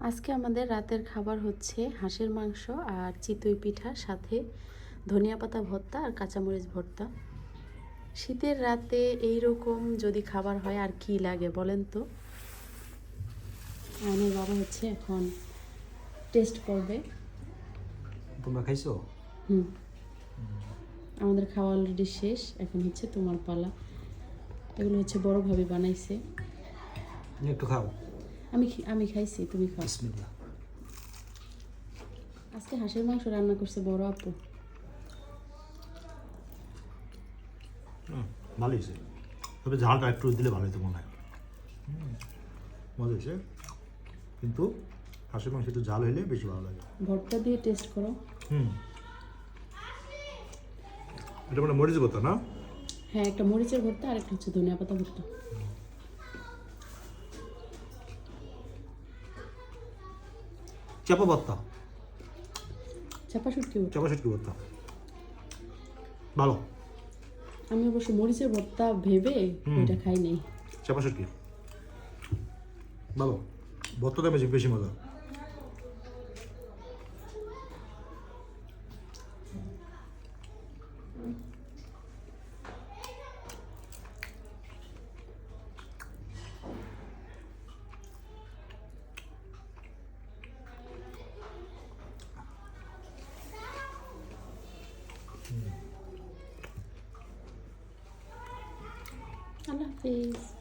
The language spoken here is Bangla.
আজকে আমাদের রাতের খাবার হচ্ছে হাঁসের মাংস আর চিতই পিঠা সাথে ধনিয়া পাতা ভর্তা আর কাঁচামরিচ ভর্তা। শীতের রাতে এই রকম যদি খাবার হয় আর কি লাগে বলেন তো? আমার বাবা হচ্ছে এখন টেস্ট করবে। তোমরা খাইছো? হুম। আমাদের খাওয়া অলরেডি শেষ এখন হচ্ছে তোমার পালা। এগুলো হচ্ছে বড় ভাবে বানাইছে। একটু খাও। আমি আমি খাইছি তুমি খাও। বিসমিল্লাহ। আজকে হাঁসের মাংস রান্না করছে বড় আপু। হুম, ভালো হয়েছে। তবে ঝালটা একটু দিলে ভালো হতো মনে হয়। মজা হয়েছে। কিন্তু হাঁসের মাংস একটু ঝাল হইলে বেশি ভালো লাগে। ভর্তা দিয়ে টেস্ট করো। হুম। এটা মানে মরিচ কথা না? হ্যাঁ একটা মরিচের ভর্তা আর একটা হচ্ছে ধনিয়া পাতা ভর্তা। চাপা ভর্তা চাপা শুটকি। চাপা শুটকি ভর্তা। ভালো। আমি অবশ্য মরিচের ভর্তা ভেবে এটা খাই নাই। চাপা শুটকি। ভালো। ভর্তাটা বেশি বেশি মজা। আল্লাহ হাফিজ